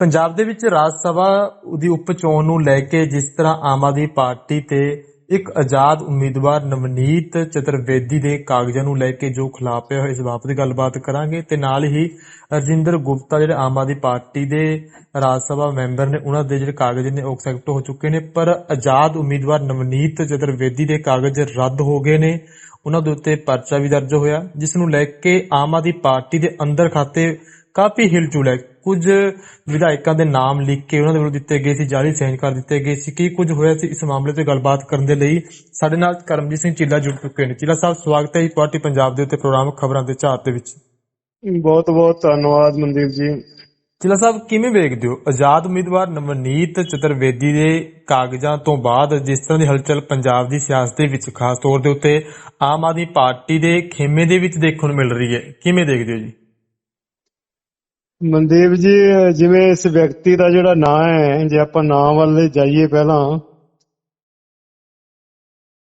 ਪੰਜਾਬ ਦੇ ਵਿੱਚ ਰਾਜ ਸਭਾ ਦੀ ਉਪ ਚੋਣ ਨੂੰ ਲੈ ਕੇ ਜਿਸ ਤਰ੍ਹਾਂ ਆਮ ਆਦਮੀ ਪਾਰਟੀ ਤੇ ਇੱਕ ਆਜ਼ਾਦ ਉਮੀਦਵਾਰ ਨਵਨੀਤ ਚਤੁਰਵੇਦੀ ਦੇ ਕਾਗਜ਼ਾਂ ਨੂੰ ਲੈ ਕੇ ਜੋ ਖਿਲਾਫ ਹੋਇਆ, ਇਸ ਬਾਬਤ ਗੱਲਬਾਤ ਕਰਾਂਗੇ ਤੇ ਨਾਲ ਹੀ ਰਜਿੰਦਰ ਗੁਪਤਾ ਜਿਹੜੇ ਆਮ ਆਦਮੀ ਪਾਰਟੀ ਦੇ ਰਾਜ ਸਭਾ ਮੈਂਬਰ ਨੇ, ਉਹਨਾਂ ਦੇ ਜਿਹੜੇ ਕਾਗਜ਼ ਨੇ ਉਹ ਐਕਸੈਪਟ ਹੋ ਚੁੱਕੇ ਨੇ, ਪਰ ਆਜ਼ਾਦ ਉਮੀਦਵਾਰ ਨਵਨੀਤ ਚਤੁਰਵੇਦੀ ਦੇ ਕਾਗਜ਼ ਰੱਦ ਹੋ ਗਏ ਨੇ। ਉਹਨਾਂ ਦੇ ਉੱਤੇ ਪਰਚਾ ਵੀ ਦਰਜ ਹੋਇਆ, ਜਿਸ ਨੂੰ ਲੈ ਕੇ ਆਮ ਆਦਮੀ ਪਾਰਟੀ ਦੇ ਅੰਦਰ ਖਾਤੇ ਕਾਫੀ ਹਿਲਜੁਲ ਹੈ। ਕੁਝ ਵਿਧਾਇਕਾਂ ਦੇ ਨਾਮ ਲਿਖ ਕੇ ਉਹਨਾਂ ਦੇ ਵੱਲੋਂ ਦਿੱਤੇ ਗਏ ਸੀ, ਜਾਲੀ ਸਾਈਨ ਕਰ ਦਿੱਤੇ ਗਏ ਸੀ। ਕੀ ਕੁਝ ਹੋਇਆ ਸੀ ਇਸ ਮਾਮਲੇ ਤੇ ਗੱਲਬਾਤ ਕਰਨ ਦੇ ਲਈ? ਸਾਡੇ ਨਾਲ ਕਰਮਜੀਤ ਸਿੰਘ ਚੀਲਾ ਜੁੜ ਚੁੱਕੇ ਨੇ। ਚੀਲਾ ਸਾਹਿਬ, ਸਵਾਗਤ ਹੈ ਜੀ ਪਾਰਟੀ ਪੰਜਾਬ ਦੇ ਉੱਤੇ ਪ੍ਰੋਗਰਾਮ ਖਬਰਾਂ ਦੇ ਝਾਤ ਦੇ ਵਿੱਚ। ਬਹੁਤ ਬਹੁਤ ਧੰਨਵਾਦ ਮਨਦੀਪ ਜੀ। ਚੀਲਾ ਸਾਹਿਬ, ਕਿਵੇਂ ਵੇਖਦੇ ਹੋ? ਆਜ਼ਾਦ ਉਮੀਦਵਾਰ ਨਵਨੀਤ ਚਤੁਰਵੇਦੀ ਦੇ ਕਾਗਜ਼ਾਂ ਤੋਂ ਬਾਅਦ ਜਿਸ ਤਰ੍ਹਾਂ ਦੀ ਹਲਚਲ ਪੰਜਾਬ ਦੀ ਸਿਆਸਤ ਦੇ ਵਿੱਚ, ਖਾਸ ਤੌਰ ਦੇ ਉੱਤੇ ਆਮ ਆਦਮੀ ਪਾਰਟੀ ਦੇ ਖੇਮੇ ਦੇ ਵਿੱਚ ਦੇਖਣ ਨੂੰ ਮਿਲ ਰਹੀ ਹੈ। ਕਿਵੇਂ ਦੇਖਦੇ ਹੋ ਜੀ? ਮਨਦੀਪ ਜੀ, ਜਿਵੇਂ ਇਸ ਵਿਅਕਤੀ ਦਾ ਜਿਹੜਾ ਨਾਂ ਹੈ, ਜੇ ਆਪਾਂ ਨਾਂ ਵੱਲ ਜਾਈਏ ਪਹਿਲਾਂ,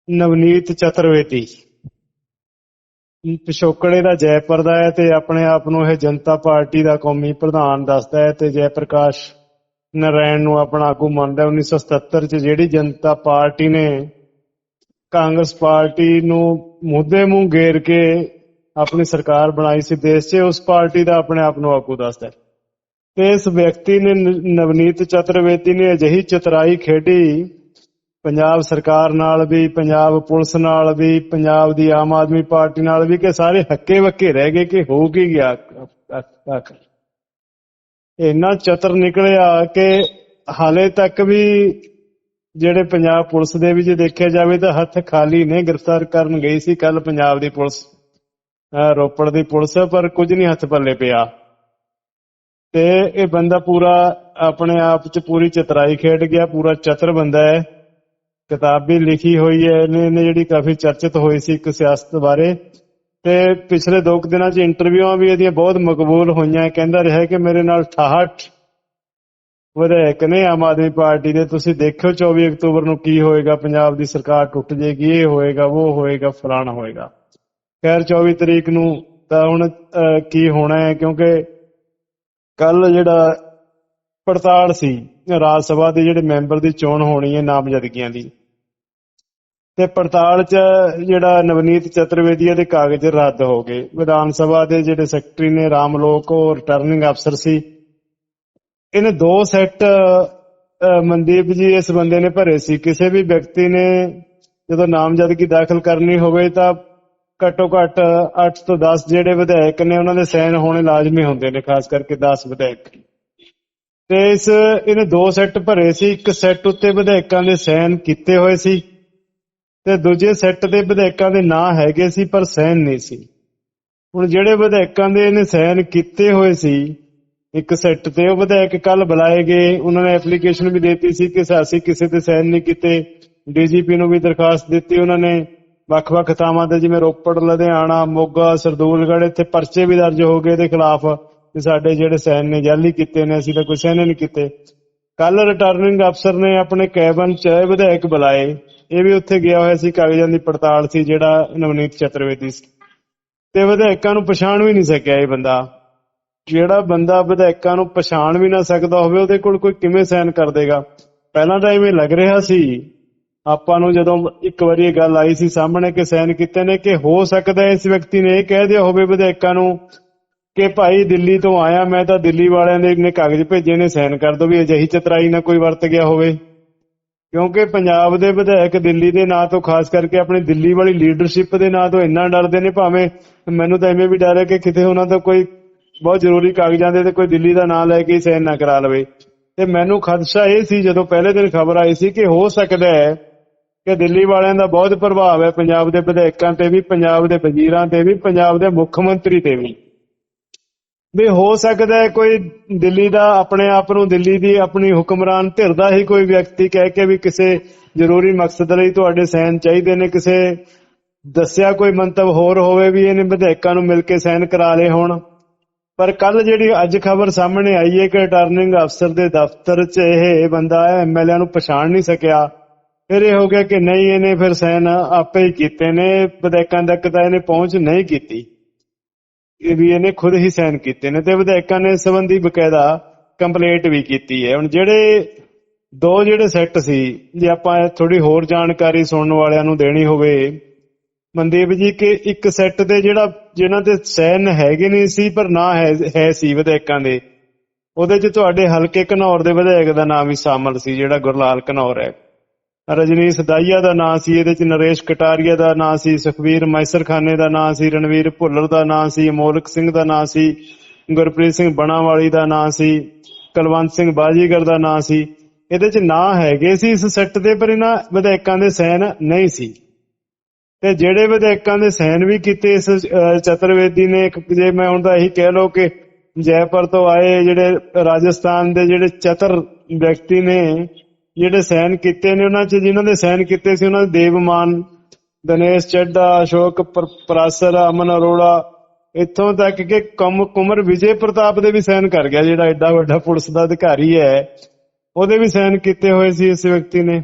ਨਵਨੀਤ ਚਤੁਰਵੇਦੀ। ਪਿਛੋਕੜੇ ਦਾ ਜੈ ਦਾ ਹੈ ਤੇ ਆਪਣੇ ਆਪ ਨੂੰ ਇਹ ਜਨਤਾ ਪਾਰਟੀ ਦਾ ਕੌਮੀ ਪ੍ਰਧਾਨ ਦੱਸਦਾ ਹੈ ਤੇ ਜੈ ਪ੍ਰਕਾਸ਼ ਨਰਾਇਣ ਨੂੰ ਆਪਣਾ ਆਗੂ ਮੰਨਦਾ 1977 ਚ ਜਿਹੜੀ ਜਨਤਾ ਪਾਰਟੀ ਨੇ ਕਾਂਗਰਸ ਪਾਰਟੀ ਨੂੰ ਮੁੱਦੇ ਮੂੰਹ ਗੇਰ ਕੇ ਆਪਣੀ ਸਰਕਾਰ ਬਣਾਈ ਸੀ ਦੇਸ਼ 'ਚ, ਉਸ ਪਾਰਟੀ ਦਾ ਆਪਣੇ ਆਪ ਨੂੰ ਆਗੂ ਦੱਸਦਾ ਤੇ ਇਸ ਵਿਅਕਤੀ ਨੇ, ਨਵਨੀਤ ਚਤੁਰਵੇਦੀ ਨੇ ਅਜਿਹੀ ਚਤਰਾਈ ਖੇਡੀ ਪੰਜਾਬ ਸਰਕਾਰ ਨਾਲ ਵੀ, ਪੰਜਾਬ ਪੁਲਿਸ ਨਾਲ ਵੀ, ਪੰਜਾਬ ਦੀ ਆਮ ਆਦਮੀ ਪਾਰਟੀ ਨਾਲ ਵੀ ਕਿ ਸਾਰੇ ਹੱਕੇ ਵੱਕੇ ਰਹਿ ਗਏ ਕਿ ਹੋ ਕੀ ਗਿਆ? ਇੰਨਾ ਚਤਰ ਨਿਕਲਿਆ ਕਿ ਹਾਲੇ ਤੱਕ ਵੀ ਜਿਹੜੇ ਪੰਜਾਬ ਪੁਲਿਸ ਦੇ ਵੀ ਜੇ ਦੇਖਿਆ ਜਾਵੇ ਤਾਂ ਹੱਥ ਖਾਲੀ ਨੇ, ਗ੍ਰਿਫਤਾਰ ਕਰਨ ਗਈ ਸੀ ਕੱਲ ਪੰਜਾਬ ਦੀ ਪੁਲਿਸ ਰੋਪੜ ਦੀ ਪੁਲਿਸ, ਪਰ ਕੁਝ ਨਹੀਂ ਹੱਥ ਪੱਲੇ ਪਿਆ। ਤੇ ਇਹ ਬੰਦਾ ਪੂਰਾ ਆਪਣੇ ਆਪ ਚ ਪੂਰੀ ਚਤਰਾਈ ਖੇਡ ਗਿਆ, ਪੂਰਾ ਚਤਰ ਬੰਦਾ ਹੈ। ਕਿਤਾਬ ਵੀ ਲਿਖੀ ਹੋਈ ਹੈ, ਇਹਨੇ ਜਿਹੜੀ ਕਾਫੀ ਚਰਚਿਤ ਹੋਈ ਸੀ ਇੱਕ ਸਿਆਸਤ ਬਾਰੇ। ਤੇ ਪਿਛਲੇ ਦੋ ਕੁ ਦਿਨਾਂ 'ਚ ਇੰਟਰਵਿਊਆਂ ਵੀ ਇਹਦੀਆਂ ਬਹੁਤ ਮਕਬੂਲ ਹੋਈਆਂ। ਕਹਿੰਦਾ ਰਿਹਾ ਕਿ ਮੇਰੇ ਨਾਲ 68 ਵਿਧਾਇਕ ਨੇ ਆਮ ਆਦਮੀ ਪਾਰਟੀ ਦੇ। ਤੁਸੀਂ ਦੇਖਿਓ 24 ਅਕਤੂਬਰ ਨੂੰ ਕੀ ਹੋਏਗਾ। ਪੰਜਾਬ ਦੀ ਸਰਕਾਰ ਟੁੱਟ ਜਾਏਗੀ ਇਹ ਹੋਏਗਾ, ਉਹ ਹੋਏਗਾ, ਫਲਾਣਾ ਹੋਏਗਾ। ਖੈਰ 24 ਤਰੀਕ ਨੂੰ ਤਾਂ ਹੁਣ ਕੀ ਹੋਣਾ ਹੈ? ਕਿਉਂਕਿ ਕੱਲ ਜਿਹੜਾ ਪੜਤਾਲ ਸੀ, ਰਾਜ ਸਭਾ ਦੇ ਜਿਹੜੇ ਮੈਂਬਰ ਦੀ ਚੋਣ ਹੋਣੀ ਹੈ ਨਾਮਜ਼ਦਗੀਆਂ ਦੀ ਤੇ ਪੜਤਾਲ ਚ ਜਿਹੜਾ ਨਵਨੀਤ ਚਤੁਰਵੇਦੀ ਦੇ ਕਾਗਜ਼ ਰੱਦ ਹੋ ਗਏ। ਵਿਧਾਨ ਸਭਾ ਦੇ ਜਿਹੜੇ ਸੈਕਟਰੀ ਨੇ, ਰਾਮ ਉਹ ਰਿਟਰਨਿੰਗ ਅਫਸਰ ਸੀ। ਇਹਨੇ ਦੋ ਸੈੱਟ ਮਨਦੀਪ ਜੀ ਇਸ ਬੰਦੇ ਨੇ ਭਰੇ ਸੀ। ਕਿਸੇ ਵੀ ਵਿਅਕਤੀ ਨੇ ਜਦੋਂ ਨਾਮਜ਼ਦਗੀ ਦਾਖਲ ਕਰਨੀ ਹੋਵੇ ਤਾਂ ਘੱਟੋ ਘੱਟ 8 ਤੋਂ 10 ਜਿਹੜੇ ਵਿਧਾਇਕ ਨੇ ਉਹਨਾਂ ਦੇ ਸਾਈਨ ਹੋਣੇ ਲਾਜ਼ਮੀ ਹੁੰਦੇ ਨੇ, ਖਾਸ ਕਰਕੇ 10 ਵਿਧਾਇਕ। ਤੇ ਇਸ, ਇਹਨੇ ਦੋ ਸੈੱਟ ਭਰੇ ਸੀ। ਇੱਕ ਸੈੱਟ ਉੱਤੇ ਵਿਧਾਇਕਾਂ ਦੇ ਸਾਈਨ ਕੀਤੇ ਹੋਏ ਸੀ। ਤੇ ਦੂਜੇ ਸੈੱਟ ਦੇ ਵਿਧਾਇਕਾਂ ਦੇ ਨਾਂ ਹੈਗੇ ਸੀ, ਪਰ ਸਾਈਨ ਨਹੀਂ ਸੀ। ਹੁਣ ਜਿਹੜੇ ਵਿਧਾਇਕਾਂ ਦੇ ਇਹਨੇ ਸਾਈਨ ਕੀਤੇ ਹੋਏ ਸੀ, ਇੱਕ ਸੈੱਟ ਤੇ ਉਹ ਵਿਧਾਇਕ ਕੱਲ ਬੁਲਾਏ ਗਏ, ਉਹਨਾਂ ਨੇ ਐਪਲੀਕੇਸ਼ਨ ਵੀ ਦਿੱਤੀ ਸੀ ਕਿ ਅਸੀਂ ਕਿਸੇ ਤੇ ਸਾਈਨ ਨਹੀਂ ਕੀਤੇ, ਡੀਜੀਪੀ ਨੂੰ ਵੀ ਦਰਖਾਸਤ ਦਿੱਤੀ ਉਹਨਾਂ ਨੇ। ਵੱਖ-ਵੱਖ ਥਾਵਾਂ ਤੇ ਜਿਵੇਂ ਰੋਪੜ, ਲੁਧਿਆਣਾ, ਮੋਗਾ, ਸਰਦੂਲਗੜ੍ਹ, ਇੱਥੇ ਪਰਚੇ ਵੀ ਦਰਜ ਹੋ ਗਏ ਇਹਦੇ ਖਿਲਾਫ ਕਿ ਸਾਡੇ ਜਿਹੜੇ ਸਾਈਨ ਨੇ ਜਾਲੀ ਕੀਤੇ ਨੇ, ਅਸੀਂ ਤਾਂ ਕੋਈ ਸਾਈਨ ਨਹੀਂ ਕੀਤੇ। ਕੱਲ ਰਿਟਰਨਿੰਗ ਅਫਸਰ ਨੇ ਆਪਣੇ ਕੈਬਨ ਚ ਵਿਧਾਇਕ ਬੁਲਾਏ। ਇਹ ਵੀ ਉੱਥੇ ਗਿਆ ਹੋਇਆ ਸੀ, ਕਾਗਜ਼ਾਂ ਦੀ ਪੜਤਾਲ ਸੀ, ਜਿਹੜਾ ਨਵਨੀਤ ਚਤੁਰਵੇਦੀ ਸੀ। ਤੇ ਵਿਧਾਇਕਾਂ ਨੂੰ ਪਛਾਣ ਵੀ ਨਹੀਂ ਸਕਿਆ ਇਹ ਬੰਦਾ। ਜਿਹੜਾ ਬੰਦਾ ਵਿਧਾਇਕਾਂ ਨੂੰ ਪਛਾਣ ਵੀ ਨਾ ਸਕਦਾ ਹੋਵੇ, ਉਹਦੇ ਕੋਲ ਕੋਈ ਕਿਵੇਂ ਸਾਈਨ ਕਰ ਦੇਗਾ? ਪਹਿਲਾਂ ਤਾਂ ਐਵੇਂ ਲੱਗ ਰਿਹਾ ਸੀ, ਆਪਾਂ ਨੂੰ ਜਦੋਂ ਇੱਕ ਵਾਰੀ ਇਹ ਗੱਲ ਆਈ ਸੀ ਸਾਹਮਣੇ ਕਿ ਸਾਈਨ ਕੀਤੇ ਨੇ ਕਿ ਹੋ ਸਕਦਾ ਇਸ ਵਿਅਕਤੀ ਨੇ ਇਹ ਕਹਿ ਦਿਆ ਹੋਵੇ ਵਿਧਾਇਕਾਂ ਨੂੰ ਕਿ ਭਾਈ ਦਿੱਲੀ ਤੋਂ ਆਇਆ ਮੈਂ ਤਾਂ ਦਿੱਲੀ ਵਾਲਿਆਂ ਦੇ ਨੇ ਕਾਗਜ਼ ਭੇਜੇ ਨੇ, ਸਾਈਨ ਕਰ ਦੋ ਵੀ ਅਜਿਹੀ ਚਤਰਾਈ ਨਾ ਕੋਈ ਵਰਤ ਗਿਆ ਹੋਵੇ। ਕਿਉਂਕਿ ਪੰਜਾਬ ਦੇ ਵਿਧਾਇਕ ਦਿੱਲੀ ਦੇ ਨਾਂ ਤੋਂ ਖਾਸ ਕਰਕੇ ਆਪਣੀ ਦਿੱਲੀ ਵਾਲੀ ਲੀਡਰਸ਼ਿਪ ਦੇ ਨਾਂ ਤੋਂ ਇੰਨਾ ਡਰਦੇ ਨੇ, ਭਾਵੇਂ ਮੈਨੂੰ ਤਾਂ ਐਵੇਂ ਵੀ ਡਰ ਹੈ ਕਿ ਕਿਤੇ ਉਹਨਾਂ ਦਾ ਕੋਈ ਬਹੁਤ ਜ਼ਰੂਰੀ ਕਾਗਜ਼ਾਂ ਦੇ ਤੇ ਕੋਈ ਦਿੱਲੀ ਦਾ ਨਾਂ ਲੈ ਕੇ ਸਾਈਨ ਨਾ ਕਰਾ ਲਵੇ। ਤੇ ਮੈਨੂੰ ਖਦਸ਼ਾ ਇਹ ਸੀ, ਜਦੋਂ ਪਹਿਲੇ ਦਿਨ ਖਬਰ ਆਈ ਸੀ ਕਿ ਹੋ ਸਕਦਾ ਹੈ ਕਿ ਦਿੱਲੀ ਵਾਲਿਆਂ ਦਾ ਬਹੁਤ ਪ੍ਰਭਾਵ ਹੈ, ਪੰਜਾਬ ਦੇ ਵਿਧਾਇਕਾਂ ਤੇ ਵੀ, ਪੰਜਾਬ ਦੇ ਵਜ਼ੀਰਾਂ ਤੇ ਵੀ, ਪੰਜਾਬ ਦੇ ਮੁੱਖ ਮੰਤਰੀ ਤੇ ਵੀ। ਵੀ ਹੋ ਸਕਦਾ ਹੈ ਕੋਈ ਦਿੱਲੀ ਦਾ, ਆਪਣੇ ਆਪ ਨੂੰ ਦਿੱਲੀ ਦੀ ਆਪਣੀ ਹੁਕਮਰਾਨ ਧਿਰ ਦਾ ਹੀ ਕੋਈ ਵਿਅਕਤੀ ਕਹਿ ਕੇ ਵੀ ਕਿਸੇ ਜ਼ਰੂਰੀ ਮਕਸਦ ਲਈ ਤੁਹਾਡੇ ਸਾਈਨ ਚਾਹੀਦੇ ਨੇ, ਕਿਸੇ ਦੱਸਿਆ ਕੋਈ ਮੰਤਵ ਹੋਰ ਹੋਵੇ ਵੀ ਇਹਨੇ ਵਿਧਾਇਕਾਂ ਨੂੰ ਮਿਲ ਕੇ ਸਾਈਨ ਕਰਾ ਲਏ ਹੋਣ। ਪਰ ਕੱਲ ਜਿਹੜੀ ਅੱਜ ਖਬਰ ਸਾਹਮਣੇ ਆਈ ਹੈ ਕਿ ਰਿਟਰਨਿੰਗ ਅਫਸਰ ਦੇ ਦਫ਼ਤਰ 'ਚ ਇਹ ਬੰਦਾ ਐਮਐਲਏ ਨੂੰ ਪਛਾਣ ਨਹੀਂ ਸਕਿਆ। ਫਿਰ ਇਹ ਹੋ ਗਿਆ ਕਿ ਨਹੀਂ, ਇਹਨੇ ਫਿਰ ਸਾਈਨ ਆਪੇ ਹੀ ਕੀਤੇ ਨੇ, ਵਿਧਾਇਕਾਂ ਤੱਕ ਤਾਂ ਇਹਨੇ ਪਹੁੰਚ ਨਹੀਂ ਕੀਤੀ। ਵੀ ਇਹਨੇ ਖੁਦ ਹੀ ਸਾਈਨ ਕੀਤੇ ਨੇ ਤੇ ਵਿਧਾਇਕਾਂ ਨੇ ਸੰਬੰਧੀ ਬਕਾਇਦਾ ਕੰਪਲੇਂਟ ਵੀ ਕੀਤੀ ਹੈ। ਹੁਣ ਜਿਹੜੇ ਦੋ ਜਿਹੜੇ ਸੈੱਟ ਸੀ, ਜੇ ਆਪਾਂ ਥੋੜੀ ਹੋਰ ਜਾਣਕਾਰੀ ਸੁਣਨ ਵਾਲਿਆਂ ਨੂੰ ਦੇਣੀ ਹੋਵੇ, ਮਨਦੀਪ ਜੀ, ਕਿ ਇੱਕ ਸੈੱਟ ਦੇ ਜਿਹੜਾ ਜਿਨ੍ਹਾਂ ਤੇ ਸੈਨ ਹੈਗੇ ਨਹੀਂ ਸੀ, ਪਰ ਨਾ ਹੈ ਹੈ ਸੀ ਵਿਧਾਇਕਾਂ ਦੇ, ਉਹਦੇ 'ਚ ਤੁਹਾਡੇ ਹਲਕੇ ਘਨੌਰ ਦੇ ਵਿਧਾਇਕ ਦਾ ਨਾਮ ਵੀ ਸ਼ਾਮਲ ਸੀ, ਜਿਹੜਾ ਗੁਰਲਾਲ ਘਨੌਰ ਹੈ। ਰਜਨੀਸ਼ ਦਾਈਆ ਦਾ ਨਾਂ ਸੀ ਇਹਦੇ 'ਚ ਨਰੇਸ਼ ਕਟਾਰੀਆ ਦਾ ਨਾਂ ਸੀ ਸੁਖਵੀਰ ਮੈਸਰਖਾਨੇ ਦਾ ਨਾਂ ਸੀ ਰਣਵੀਰ ਭੁੱਲਰ ਦਾ ਨਾਂ ਸੀ ਅਮੋਲਕ ਸਿੰਘ ਦਾ ਨਾਂ ਸੀ ਗੁਰਪ੍ਰੀਤ ਸਿੰਘ ਬਣਾਵਾਲੀ ਦਾ ਨਾਂ ਸੀ ਕੁਲਵੰਤ ਸਿੰਘ ਬਾਜੀਗਰ ਦਾ ਨਾਂ ਸੀ। ਇਹਦੇ 'ਚ ਨਾਂ ਹੈਗੇ ਸੀ ਇਸ ਸੈੱਟ ਦੇ ਪਰ ਇਹਨਾਂ ਵਿਧਾਇਕਾਂ ਦੇ ਸੈਨ ਨਹੀਂ ਸੀ। ਤੇ ਜਿਹੜੇ ਵਿਧਾਇਕਾਂ ਦੇ ਸਾਈਨ ਵੀ ਕੀਤੇ ਇਸ ਅਹ, ਚਤੁਰਵੇਦੀ ਨੇ ਜੇ ਮੈਂ ਹੁਣ ਤਾਂ ਇਹੀ ਕਹਿ ਲਓ ਕਿ ਜੈਪੁਰ ਤੋਂ ਆਏ ਜਿਹੜੇ ਰਾਜਸਥਾਨ ਦੇ ਜਿਹੜੇ ਚਤਰ ਵਿਅਕਤੀ ਨੇ ਜਿਹੜੇ ਸਾਈਨ ਕੀਤੇ ਨੇ ਉਹਨਾਂ 'ਚ, ਜਿਨ੍ਹਾਂ ਦੇ ਸਾਈਨ ਕੀਤੇ ਸੀ, ਉਹਨਾਂ ਦੇ ਦੇਵਮਾਨ ਦਿਨੇਸ਼ ਚੱਡਾ ਅਸ਼ੋਕ ਪਰਾਸਰ, ਅਮਨ ਅਰੋੜਾ, ਇੱਥੋਂ ਤੱਕ ਕਿ ਕਮ, ਕੁਮਰ ਵਿਜੇ ਪ੍ਰਤਾਪ ਦੇ ਵੀ ਸਾਈਨ ਕਰ ਗਿਆ, ਜਿਹੜਾ ਐਡਾ ਵੱਡਾ ਪੁਲਿਸ ਦਾ ਅਧਿਕਾਰੀ ਹੈ, ਉਹਦੇ ਵੀ ਸਾਈਨ ਕੀਤੇ ਹੋਏ ਸੀ ਇਸ ਵਿਅਕਤੀ ਨੇ।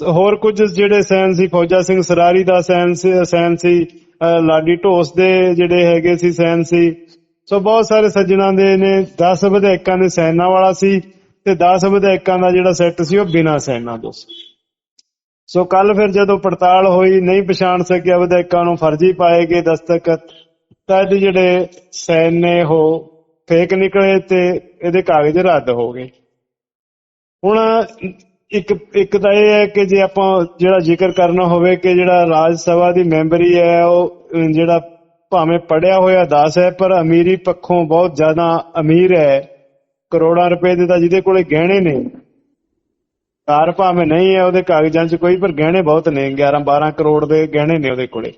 ਹੋਰ ਕੁਝ ਜਿਹੜੇ ਸੈਨ ਸੀ, ਫੌਜਾ ਸਿੰਘ ਸਰਾਰੀ ਦਾ ਸੈਨ ਸੀ ਸੈਨ ਸੀ ਲਾਡੀ ਢੋਸ ਦੇ ਜਿਹੜੇ ਹੈਗੇ ਸੀ ਸੈਨ ਸੀ। ਸੋ ਬਹੁਤ ਸਾਰੇ ਸੱਜਣਾ ਦੇ ਨੇ 10 ਵਿਧਾਇਕਾਂ ਦੇ ਸੈਨਾ ਵਾਲਾ ਸੀ। ਤੇ 10 ਵਿਧਾਇਕਾਂ ਦਾ ਜਿਹੜਾ ਸੈੱਟ ਸੀ ਉਹ ਬਿਨਾਂ ਸੈਨਾ ਤੋਂ ਸੋ। ਕੱਲ ਫਿਰ ਜਦੋਂ ਪੜਤਾਲ ਹੋਈ ਨਹੀਂ ਪਛਾਣ ਸਕਿਆ ਵਿਧਾਇਕਾਂ ਨੂੰ ਫਰਜ਼ੀ ਪਾਏ ਗਏ ਦਸਤਖਤ ਤਾਂ ਜਿਹੜੇ ਸੈਨ ਨੇ ਉਹ ਫੇਕ ਨਿਕਲੇ ਤੇ ਇਹਦੇ ਕਾਗਜ਼ ਰੱਦ ਹੋ ਗਏ। ਹੁਣ ਇੱਕ ਇੱਕ ਤਾਂ ਇਹ ਹੈ ਕਿ ਜੇ ਆਪਾਂ ਜਿਹੜਾ ਜ਼ਿਕਰ ਕਰਨਾ ਹੋਵੇ ਕਿ ਜਿਹੜਾ ਰਾਜ ਸਭਾ ਦੀ ਮੈਂਬਰੀ ਹੈ ਉਹ ਅਹ, ਜਿਹੜਾ ਭਾਵੇਂ ਪੜਿਆ ਹੋਇਆ ਦਾਸ ਹੈ ਪਰ ਅਮੀਰੀ ਪੱਖੋਂ ਬਹੁਤ ਜ਼ਿਆਦਾ ਅਮੀਰ ਹੈ। ਕਰੋੜਾਂ ਰੁਪਏ ਦੇ ਤਾਂ ਜਿਹਦੇ ਕੋਲੇ ਗਹਿਣੇ ਨੇ। ਕਾਰ ਭਾਵੇਂ ਨਹੀਂ ਹੈ ਉਹਦੇ ਕਾਗਜ਼ਾਂ 'ਚ ਕੋਈ, ਪਰ ਗਹਿਣੇ ਬਹੁਤ ਨੇ 11 12 ਕਰੋੜ ਦੇ ਗਹਿਣੇ ਨੇ ਉਹਦੇ ਕੋਲੇ।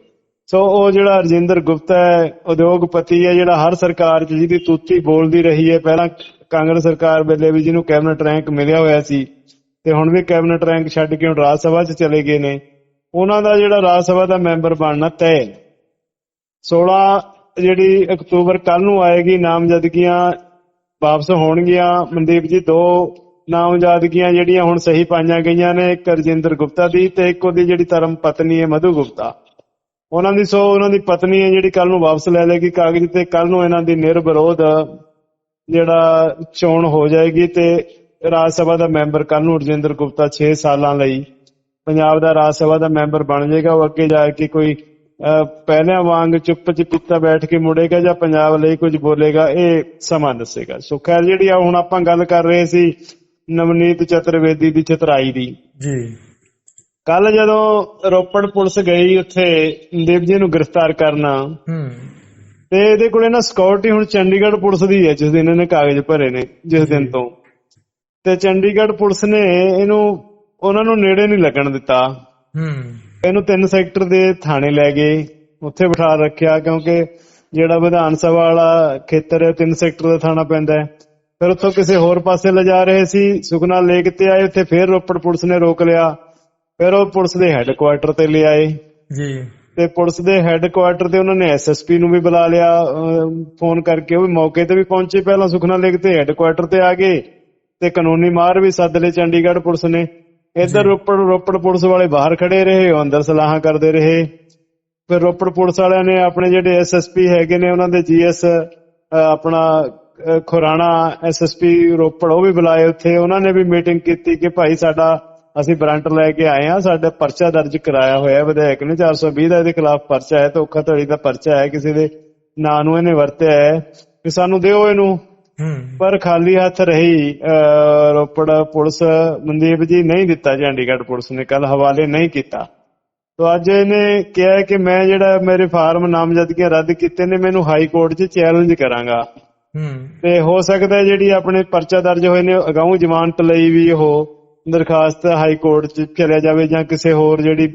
ਸੋ ਉਹ ਜਿਹੜਾ ਰਜਿੰਦਰ ਗੁਪਤਾ ਹੈ, ਉਦਯੋਗਪਤੀ ਹੈ, ਜਿਹੜਾ ਹਰ ਸਰਕਾਰ 'ਚ ਜਿਹਦੀ ਤੂਤੀ ਬੋਲਦੀ ਰਹੀ ਹੈ। ਪਹਿਲਾਂ ਕਾਂਗਰਸ ਸਰਕਾਰ ਵੇਲੇ ਵੀ ਜਿਹਨੂੰ ਕੈਬਨਿਟ ਰੈਂਕ ਮਿਲਿਆ ਹੋਇਆ ਸੀ, ਤੇ ਹੁਣ ਵੀ ਕੈਬਨਿਟ ਰੈਂਕ ਛੱਡ ਕੇ ਰਾਜ ਸਭਾ 'ਚ ਚਲੇ ਗਏ ਨੇ। ਉਹਨਾਂ ਦਾ ਜਿਹੜਾ ਰਾਜ ਸਭਾ ਦਾ ਮੈਂਬਰ ਬਣਨਾ ਤੈਅ ਹੈ। 16 ਜਿਹੜੀ ਅਕਤੂਬਰ ਕੱਲ ਨੂੰ ਆਏਗੀ ਨਾਮਜ਼ਦਗੀਆਂ ਵਾਪਸ ਹੋਣਗੀਆਂ। ਮਨਦੀਪ ਜੀ, ਦੋ ਨਾਮਜ਼ਦਗੀਆਂ ਜਿਹੜੀਆਂ ਹੁਣ ਸਹੀ ਪਾਈਆਂ ਗਈਆਂ ਨੇ, ਇੱਕ ਰਜਿੰਦਰ ਗੁਪਤਾ ਦੀ ਤੇ ਇੱਕ ਉਹਦੀ ਜਿਹੜੀ ਧਰਮ ਪਤਨੀ ਹੈ ਮਧੂ ਗੁਪਤਾ। ਉਹਨਾਂ ਦੀ ਸੋ ਉਹਨਾਂ ਦੀ ਪਤਨੀ ਹੈ ਜਿਹੜੀ ਕੱਲ ਨੂੰ ਵਾਪਸ ਲੈ ਲੇਗੀ ਕਾਗਜ਼ ਤੇ। ਕੱਲ ਨੂੰ ਇਹਨਾਂ ਦੀ ਨਿਰਵਿਰੋਧ ਜਿਹੜਾ ਚੋਣ ਹੋ ਜਾਏਗੀ ਤੇ ਰਾਜ ਸਭਾ ਦਾ ਮੈਂਬਰ ਕੱਲ ਨੂੰ ਰਜਿੰਦਰ ਗੁਪਤਾ 6 ਸਾਲਾਂ ਲਈ ਪੰਜਾਬ ਦਾ ਰਾਜ ਸਭਾ ਦਾ ਮੈਂਬਰ ਬਣ ਜਾਏਗਾ। ਉਹ ਅੱਗੇ ਜਾ ਕੇ ਕੋਈ ਪਹਿਲਿਆਂ ਵਾਂਗ ਚੁੱਪ ਚਪੀਤਾ ਬੈਠ ਕੇ ਮੁੜੇਗਾ ਜਾਂ ਪੰਜਾਬ ਲਈ ਕੁਝ ਬੋਲੇਗਾ ਇਹ ਸਮਾਂ ਦੱਸੇਗਾ। ਸੋ ਖੈਰ ਜਿਹੜੀ ਆ ਹੁਣ ਆਪਾਂ ਗੱਲ ਕਰ ਰਹੇ ਸੀ ਨਵਨੀਤ ਚਤੁਰਵੇਦੀ ਦੀ ਚਤਰਾਈ ਦੀ। ਜੀ। ਕੱਲ ਜਦੋਂ ਰੋਪੜ ਪੁਲਿਸ ਗਈ ਉੱਥੇ ਦੇਵ ਜੀ ਨੂੰ ਗ੍ਰਿਫਤਾਰ ਕਰਨਾ ਹੂੰ। ਤੇ ਇਹਦੇ ਕੋਲੇ ਨਾ ਸਿਕਿਉਰਿਟੀ ਹੁਣ ਚੰਡੀਗੜ੍ਹ ਪੁਲਿਸ ਦੀ ਹੈ ਜਿਸ ਦਿਨ ਇਹਨੇ ਕਾਗਜ਼ ਭਰੇ ਨੇ ਜਿਸ ਦਿਨ ਤੋਂ। ਤੇ ਚੰਡੀਗੜ੍ਹ ਪੁਲਿਸ ਨੇ ਇਹਨੂੰ ਉਹਨਾਂ ਨੂੰ ਨੇੜੇ ਨਹੀਂ ਲੱਗਣ ਦਿੱਤਾ। ਹੂੰ। ਇਹਨੂੰ ਤਿੰਨ ਸੈਕਟਰ ਦੇ ਥਾਣੇ ਲੈ ਗਏ ਉੱਥੇ ਬਿਠਾ ਰੱਖਿਆ ਕਿਉਂਕਿ ਜਿਹੜਾ ਵਿਧਾਨ ਸਭਾ ਵਾਲਾ ਖੇਤਰ ਹੈ ਤਿੰਨ ਸੈਕਟਰ ਦਾ ਥਾਣਾ ਪੈਂਦਾ ਹੈ। ਫਿਰ ਉੱਥੋਂ ਕਿਸੇ ਹੋਰ ਪਾਸੇ ਲਿਜਾ ਰਹੇ ਸੀ ਸੁਖਨਾ ਲੇਕ ਤੇ ਆਏ ਉੱਥੇ ਫਿਰ ਰੋਪੜ ਪੁਲਿਸ ਨੇ ਰੋਕ ਲਿਆ। ਫਿਰ ਉਹ ਪੁਲਿਸ ਦੇ ਹੈੱਡਕੁਆਰਟਰ ਤੇ ਲਿਆਏ। ਜੀ। ਤੇ ਪੁਲਿਸ ਦੇ ਹੈੱਡਕੁਆਰਟਰ ਤੇ ਉਹਨਾਂ ਨੇ ਐਸਐਸਪੀ ਨੂੰ ਵੀ ਬੁਲਾ ਲਿਆ ਫੋਨ ਕਰਕੇ ਉਹ ਵੀ ਮੌਕੇ ਤੇ ਵੀ ਪਹੁੰਚੇ ਪਹਿਲਾਂ ਸੁਖਨਾ ਲੇਕ ਤੇ ਹੈੱਡਕੁਆਰਟਰ ਤੇ ਆ ਗਏ। ਤੇ ਕਾਨੂੰਨੀ ਮਾਰ ਵੀ ਸੱਦ ਲਏ ਚੰਡੀਗੜ੍ਹ ਪੁਲਿਸ ਨੇ। ਇੱਧਰ ਰੋਪੜ ਰੋਪੜ ਪੁਲਿਸ ਵਾਲੇ ਬਾਹਰ ਖੜੇ ਰਹੇ ਅੰਦਰ ਸਲਾਹਾਂ ਕਰਦੇ ਰਹੇ। ਫਿਰ ਰੋਪੜ ਪੁਲਿਸ ਵਾਲਿਆਂ ਨੇ ਆਪਣੇ ਜਿਹੜੇ ਐਸਐਸਪੀ ਹੈਗੇ ਨੇ ਉਹਨਾਂ ਦੇ ਜੀਐਸ ਆਪਣਾ ਖੁਰਾਣਾ ਐਸਐਸਪੀ ਰੋਪੜ ਉਹ ਵੀ ਬੁਲਾਏ ਉੱਥੇ। ਉਹਨਾਂ ਨੇ ਵੀ ਮੀਟਿੰਗ ਕੀਤੀ ਕਿ ਭਾਈ ਸਾਡਾ ਅਸੀਂ ਵਾਰੰਟ ਲੈ ਕੇ ਆਏ ਆ ਸਾਡਾ ਪਰਚਾ ਦਰਜ ਕਰਾਇਆ ਹੋਇਆ ਵਿਧਾਇਕ ਨੇ। 420 ਦਾ ਇਹਦੇ ਖਿਲਾਫ ਪਰਚਾ ਹੈ ਧੋਖਾਧੜੀ ਦਾ ਪਰਚਾ ਹੈ ਕਿਸੇ ਦੇ ਨਾਂ ਨੂੰ ਇਹਨੇ ਵਰਤਿਆ ਹੈ। ਕਿ ਸਾਨੂੰ ਦਿਓ ਇਹਨੂੰ। ਪਰ ਖਾਲੀ ਹੱਥ ਰਹੀ ਰੋਪੜ ਪੁਲਿਸ ਮਨਦੀਪ ਜੀ ਨਹੀਂ ਦਿੱਤਾ ਚੰਡੀਗੜ੍ਹ ਪੁਲਿਸ ਨੇ ਕੱਲ ਹਵਾਲੇ ਨਹੀਂ ਕੀਤਾ। ਤੋ ਅੱਜ ਇਹਨੇ ਕਿਹਾ ਕਿ ਮੈਂ ਜਿਹੜਾ ਮੇਰੇ ਫਾਰਮ ਨਾਮਜ਼ਦਗੀਆਂ ਰੱਦ ਕੀਤੇ ਨੇ ਮੈਨੂੰ ਹਾਈ ਕੋਰਟ 'ਚ ਚੈਲੰਜ ਕਰਾਂਗਾ। ਹੂੰ। ਤੇ ਹੋ ਸਕਦਾ ਜਿਹੜੀ ਆਪਣੇ ਪਰਚਾ ਦਰਜ ਹੋਏ ਨੇ ਅਗਾਊਂ ਜ਼ਮਾਨਤ ਲਈ ਵੀ ਉਹ ਦਰਖਾਸਤ ਹਾਈ ਕੋਰਟ 'ਚ ਚਲਿਆ ਜਾਵੇ ਜਾਂ ਕਿਸੇ ਹੋਰ ਜਿਹੜੀ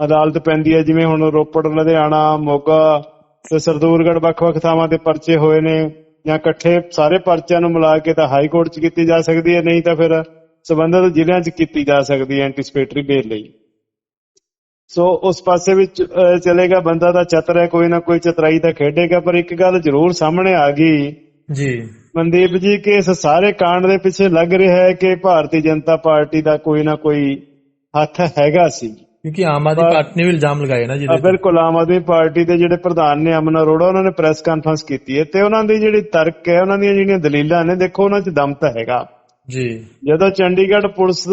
ਅਦਾਲਤ ਪੈਂਦੀ ਹੈ ਜਿਵੇਂ ਹੁਣ ਰੋਪੜ ਲੁਧਿਆਣਾ ਮੋਗਾ ਤੇ ਸਰਦੂਲਗੜ੍ਹ ਵੱਖ-ਵੱਖ ਥਾਵਾਂ ਤੇ ਪਰਚੇ ਹੋਏ ਨੇ। ਜਾਂ ਇਕੱਠੇ ਸਾਰੇ ਪਰਚਿਆਂ ਨੂੰ ਮਿਲਾ ਕੇ ਤਾਂ ਹਾਈ ਕੋਰਟ 'ਚ ਕੀਤੀ ਜਾ ਸਕਦੀ ਹੈ ਨਹੀਂ ਤਾਂ ਫਿਰ ਸਬੰਧਤ ਜ਼ਿਲ੍ਹਿਆਂ 'ਚ ਕੀਤੀ ਜਾ ਸਕਦੀ ਹੈ ਐਂਟੀਸਪੇਟਰੀ ਬੇਲ ਲਈ। ਸੋ ਉਸ ਪਾਸੇ ਵਿੱਚ ਚਲੇਗਾ ਬੰਦਾ ਤਾਂ ਚਤਰ ਹੈ ਕੋਈ ਨਾ ਕੋਈ ਚਤਰਾਈ ਤਾਂ ਖੇਡੇਗਾ ਪਰ ਇੱਕ ਗੱਲ ਜ਼ਰੂਰ ਸਾਹਮਣੇ ਆ ਗਈ। ਜੀ। ਮਨਦੀਪ ਜੀ ਕਿ ਇਸ ਸਾਰੇ ਕਾਂਡ ਦੇ ਪਿੱਛੇ ਲੱਗ ਰਿਹਾ ਹੈ ਕਿ ਭਾਰਤੀ ਜਨਤਾ ਪਾਰਟੀ ਦਾ ਕੋਈ ਨਾ ਕੋਈ ਹੱਥ ਹੈਗਾ ਸੀ। ਕਿਉਂਕਿ ਆਮ ਆਦਮੀ ਪਾਰਟੀ ਨੇ ਵੀ ਇਲਜ਼ਾਮ ਲਗਾਏ ਨਾ ਜਿਹਦੇ। ਬਿਲਕੁਲ ਆਮ ਆਦਮੀ ਪਾਰਟੀ ਦੇ ਜਿਹੜੇ ਪ੍ਰਧਾਨ ਨੇ ਅਮਨ ਅਰੋੜਾ ਉਹਨਾਂ ਨੇ ਪ੍ਰੈਸ ਕਾਨਫਰੰਸ ਕੀਤੀ ਹੈ ਤੇ ਉਹਨਾਂ ਦੀ ਜਿਹੜੀ ਤਰਕ ਹੈ ਉਹਨਾਂ ਦੀਆਂ ਜਿਹੜੀਆਂ ਦਲੀਲਾਂ ਨੇ ਦੇਖੋ ਉਹਨਾਂ 'ਚ ਦਮ ਤਾਂ ਹੈਗਾ। ਜੀ। ਜਦੋਂ ਚੰਡੀਗੜ੍ਹ ਪੁਲਿਸ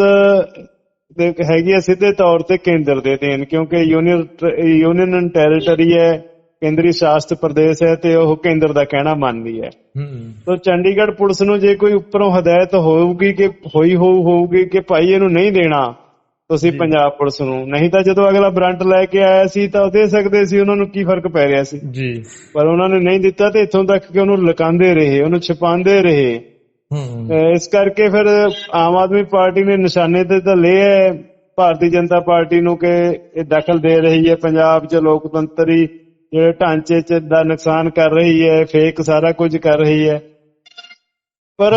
ਦੇ ਹੈਗੀ ਹੈ ਸਿੱਧੇ ਤੌਰ ਤੇ ਕੇਂਦਰ ਦੇ ਦੇਣ ਕਿਉਂਕਿ ਯੂਨੀਅਨ ਯੂਨੀਅਨ ਟੈਰੀਟਰੀ ਹੈ ਕੇਂਦਰੀ ਸ਼ਾਸਤ ਪ੍ਰਦੇਸ਼ ਹੈ ਤੇ ਉਹ ਕੇਂਦਰ ਦਾ ਕਹਿਣਾ ਮੰਨਦੀ ਹੈ। ਹੂੰ। ਤਾਂ ਚੰਡੀਗੜ੍ਹ ਪੁਲਿਸ ਨੂੰ ਜੇ ਕੋਈ ਉੱਪਰੋਂ ਹਦਾਇਤ ਹੋਊਗੀ ਕਿ ਹੋਈ ਹੋਊ ਹੋਊਗੀ ਕਿ ਭਾਈ ਇਹਨੂੰ ਨਹੀਂ ਦੇਣਾ ਤੁਸੀਂ ਪੰਜਾਬ ਪੁਲਿਸ ਨੂੰ। ਨਹੀਂ ਤਾਂ ਜਦੋਂ ਅਗਲਾ ਬਰੰਟ ਲੈ ਕੇ ਆਇਆ ਸੀ ਤਾਂ ਉਹ ਦੇ ਸਕਦੇ ਸੀ ਉਹਨਾਂ ਨੂੰ ਕੀ ਫ਼ਰਕ ਪੈ ਰਿਹਾ ਸੀ। ਜੀ। ਪਰ ਉਹਨਾਂ ਨੇ ਨਹੀਂ ਦਿੱਤਾ ਤੇ ਇੱਥੋਂ ਤੱਕ ਕਿ ਉਹਨੂੰ ਲੁਕਾਉਂਦੇ ਰਹੇ ਉਹਨੂੰ ਛੁਪਾਉਂਦੇ ਰਹੇ। ਇਸ ਕਰਕੇ ਫਿਰ ਆਮ ਆਦਮੀ ਪਾਰਟੀ ਨੇ ਨਿਸ਼ਾਨੇ ਤੇ ਤਾਂ ਲਿਆ ਹੈ ਭਾਰਤੀ ਜਨਤਾ ਪਾਰਟੀ ਨੂੰ ਕਿ ਇਹ ਦਖਲ ਦੇ ਰਹੀ ਹੈ ਪੰਜਾਬ 'ਚ ਲੋਕਤੰਤਰੀ ਜਿਹੜੇ ਢਾਂਚੇ 'ਚ ਦਾ ਨੁਕਸਾਨ ਕਰ ਰਹੀ ਹੈ ਫੇਕ ਸਾਰਾ ਕੁਝ ਕਰ ਰਹੀ ਹੈ ਪਰ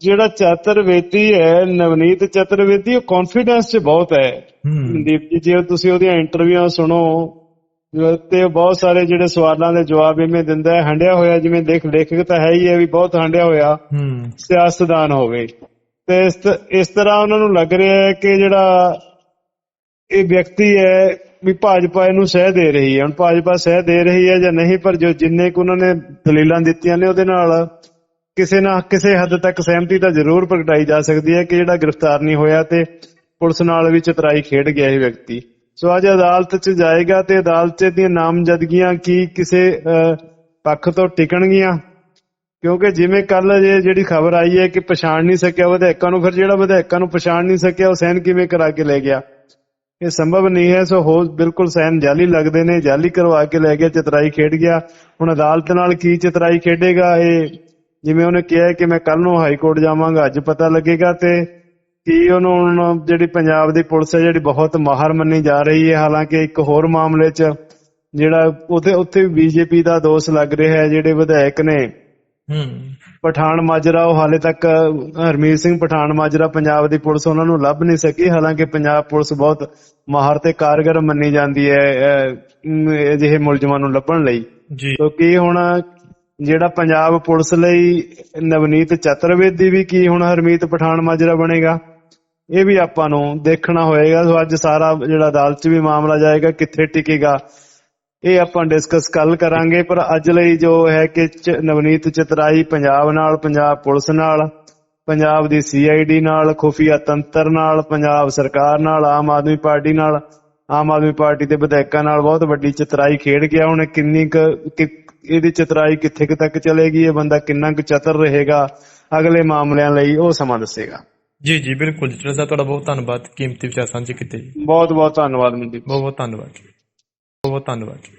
ਜਿਹੜਾ ਚਤੁਰਵੇਦੀ ਹੈ ਨਵਨੀਤ ਚਤੁਰਵੇਦੀ ਉਹ ਕੌਨਫੀਡੈਂਸ 'ਚ ਬਹੁਤ ਹੈ। ਮਨਦੀਪ ਜੀ ਜੇ ਤੁਸੀਂ ਉਹਦੀਆਂ ਇੰਟਰਵਿਊਆਂ ਸੁਣੋ ਤੇ ਬਹੁਤ ਸਾਰੇ ਜਿਹੜੇ ਸਵਾਲਾਂ ਦੇ ਜਵਾਬ ਇਵੇਂ ਦਿੰਦਾ ਹੈ ਹੰਡਿਆ ਹੋਇਆ ਜਿਵੇਂ ਦੇਖ ਲੇਖਕ ਤਾਂ ਹੈ ਹੀ ਹੈ ਵੀ ਬਹੁਤ ਹੰਡਿਆ ਹੋਇਆ। ਹੂੰ। ਸਿਆਸਤਦਾਨ ਹੋਵੇ। ਤੇ ਇਸ ਤ- ਇਸ ਤਰ੍ਹਾਂ ਉਹਨਾਂ ਨੂੰ ਲੱਗ ਰਿਹਾ ਹੈ ਕਿ ਜਿਹੜਾ ਇਹ ਵਿਅਕਤੀ ਹੈ ਵੀ ਭਾਜਪਾ ਇਹਨੂੰ ਸਹਿ ਦੇ ਰਹੀ ਹੈ। ਹੁਣ ਭਾਜਪਾ ਸਹਿ ਦੇ ਰਹੀ ਹੈ ਜਾਂ ਨਹੀਂ ਪਰ ਜੋ ਜਿੰਨੇ ਕੁ ਉਹਨਾਂ ਨੇ ਦਲੀਲਾਂ ਦਿੱਤੀਆਂ ਨੇ ਉਹਦੇ ਨਾਲ ਕਿਸੇ ਨਾ ਕਿਸੇ ਹੱਦ ਤੱਕ ਸਹਿਮਤੀ ਤਾਂ ਜ਼ਰੂਰ ਪ੍ਰਗਟਾਈ ਜਾ ਸਕਦੀ ਹੈ ਕਿ ਜਿਹੜਾ ਗ੍ਰਿਫਤਾਰ ਨਹੀਂ ਹੋਇਆ ਤੇ ਪੁਲਿਸ ਨਾਲ ਵੀ ਚਤਰਾਈ ਖੇਡ ਗਿਆ ਇਹ ਵਿਅਕਤੀ। ਸੋ ਅੱਜ ਅਦਾਲਤ 'ਚ ਜਾਏਗਾ ਤੇ ਅਦਾਲਤ 'ਚ ਦੀਆਂ ਨਾਮਜ਼ਦਗੀਆਂ ਕੀ ਕਿਸੇ ਪੱਖ ਤੋਂ ਟਿਕਣਗੀਆਂ? ਕਿਉਂਕਿ ਜਿਵੇਂ ਕੱਲ ਜਿਹੜੀ ਖਬਰ ਆਈ ਹੈ ਕਿ ਪਛਾਣ ਨਹੀਂ ਸਕਿਆ ਵਿਧਾਇਕਾਂ ਨੂੰ, ਫਿਰ ਜਿਹੜਾ ਵਿਧਾਇਕਾਂ ਨੂੰ ਪਛਾਣ ਨਹੀਂ ਸਕਿਆ ਉਹ ਸੈਨ ਕਿਵੇਂ ਕਰਾ ਕੇ ਲੈ ਗਿਆ? ਇਹ ਸੰਭਵ ਨਹੀਂ ਹੈ, ਸੋ ਹੋ ਬਿਲਕੁਲ ਸੈਨ ਜਾਲੀ ਲੱਗਦੇ ਨੇ, ਜਾਲੀ ਕਰਵਾ ਕੇ ਲੈ ਗਿਆ, ਚਤਰਾਈ ਖੇਡ ਗਿਆ। ਹੁਣ ਅਦਾਲਤ ਨਾਲ ਕੀ ਚਤਰਾਈ ਖੇਡੇਗਾ, ਇਹ ਜਿਵੇਂ ਉਹਨੇ ਕਿਹਾ ਕਿ ਮੈਂ ਕੱਲ ਨੂੰ ਹਾਈ ਕੋਰਟ ਜਾਵਾਂਗਾ ਅੱਜ ਪਤਾ ਲੱਗੇਗਾ ਤੇ ਕੀ ਉਹਨੂੰ ਜਿਹੜੀ ਪੰਜਾਬ ਦੀ ਪੁਲਿਸ ਹੈ ਜਿਹੜੀ ਬਹੁਤ ਮਾਹਰ ਮੰਨੀ ਜਾ ਰਹੀ ਹੈ। ਹਾਲਾਂਕਿ ਇੱਕ ਹੋਰ ਮਾਮਲੇ 'ਚ ਜਿਹੜਾ ਉੱਥੇ ਉੱਥੇ ਵੀ ਬੀਜੇਪੀ ਦਾ ਦੋਸ਼ ਲੱਗ ਰਿਹਾ ਹੈ ਜਿਹੜੇ ਵਿਧਾਇਕ ਨੇ ਹੂੰ। ਪਠਾਨ ਮਾਜਰਾ ਉਹ ਹਾਲੇ ਤੱਕ ਹਰਮੀਤ ਸਿੰਘ ਪਠਾਨ ਮਾਜਰਾ ਪੰਜਾਬ ਦੀ ਪੁਲਿਸ ਉਹਨਾਂ ਨੂੰ ਲੱਭ ਨਹੀਂ ਸਕੀ। ਹਾਲਾਂਕਿ ਪੰਜਾਬ ਪੁਲਿਸ ਬਹੁਤ ਮਾਹਰ ਤੇ ਕਾਰਗਰ ਮੰਨੀ ਜਾਂਦੀ ਹੈ ਅਜਿਹੇ ਮੁਲਜ਼ਮਾਂ ਨੂੰ ਲੱਭਣ ਲਈ। ਜੀ। ਕਿਉਂਕਿ ਹੁਣ ਜਿਹੜਾ ਪੰਜਾਬ ਪੁਲਿਸ ਲਈ ਨਵਨੀਤ ਚਤੁਰਵੇਦੀ ਵੀ ਕੀ ਹੁਣ ਹਰਮੀਤ ਪਠਾਨ ਮਾਜਰਾ ਬਣੇਗਾ, ਇਹ ਵੀ ਆਪਾਂ ਨੂੰ ਦੇਖਣਾ ਹੋਏਗਾ। ਸੋ ਅੱਜ ਸਾਰਾ ਜਿਹੜਾ ਅਦਾਲਤ 'ਚ ਵੀ ਮਾਮਲਾ ਜਾਏਗਾ, ਕਿੱਥੇ ਟਿਕੇਗਾ, ਇਹ ਆਪਾਂ ਡਿਸਕਸ ਕੱਲ ਕਰਾਂਗੇ। ਪਰ ਅੱਜ ਲਈ ਜੋ ਹੈ ਕਿ ਨਵਨੀਤ ਚਤਰਾਈ ਪੰਜਾਬ ਨਾਲ, ਪੰਜਾਬ ਪੁਲਿਸ ਨਾਲ, ਪੰਜਾਬ ਦੀ ਸੀਆਈਡੀ ਨਾਲ, ਖੁਫੀਆ ਤੰਤਰ ਨਾਲ, ਪੰਜਾਬ ਸਰਕਾਰ ਨਾਲ, ਆਮ ਆਦਮੀ ਪਾਰਟੀ ਨਾਲ, ਆਮ ਆਦਮੀ ਪਾਰਟੀ ਦੇ ਵਿਧਾਇਕਾਂ ਨਾਲ ਬਹੁਤ ਵੱਡੀ ਚਤਰਾਈ ਖੇਡ ਗਿਆ ਹੁਣ ਕਿੰਨੀ ਇਹਦੀ ਚਤਰਾਈ ਕਿੱਥੇ ਕੁ ਤੱਕ ਚਲੇਗੀ ਇਹ ਬੰਦਾ ਕਿੰਨਾ ਕੁ ਚਤਰ ਰਹੇਗਾ ਅਗਲੇ ਮਾਮਲਿਆਂ ਲਈ ਉਹ ਸਮਾਂ ਦੱਸੇਗਾ। ਜੀ ਜੀ ਬਿਲਕੁਲ ਜੀ। ਸਾਹਿਬ ਤੁਹਾਡਾ ਬਹੁਤ ਧੰਨਵਾਦ ਕੀਮਤੀ ਵਿਚਾਰ ਸਾਂਝੇ ਕੀਤੇ ਜੀ। ਬਹੁਤ ਬਹੁਤ ਧੰਨਵਾਦ ਮਨਦੀਪ ਬਹੁਤ ਬਹੁਤ ਧੰਨਵਾਦ ਜੀ। ਬਹੁਤ ਬਹੁਤ ਧੰਨਵਾਦ ਜੀ।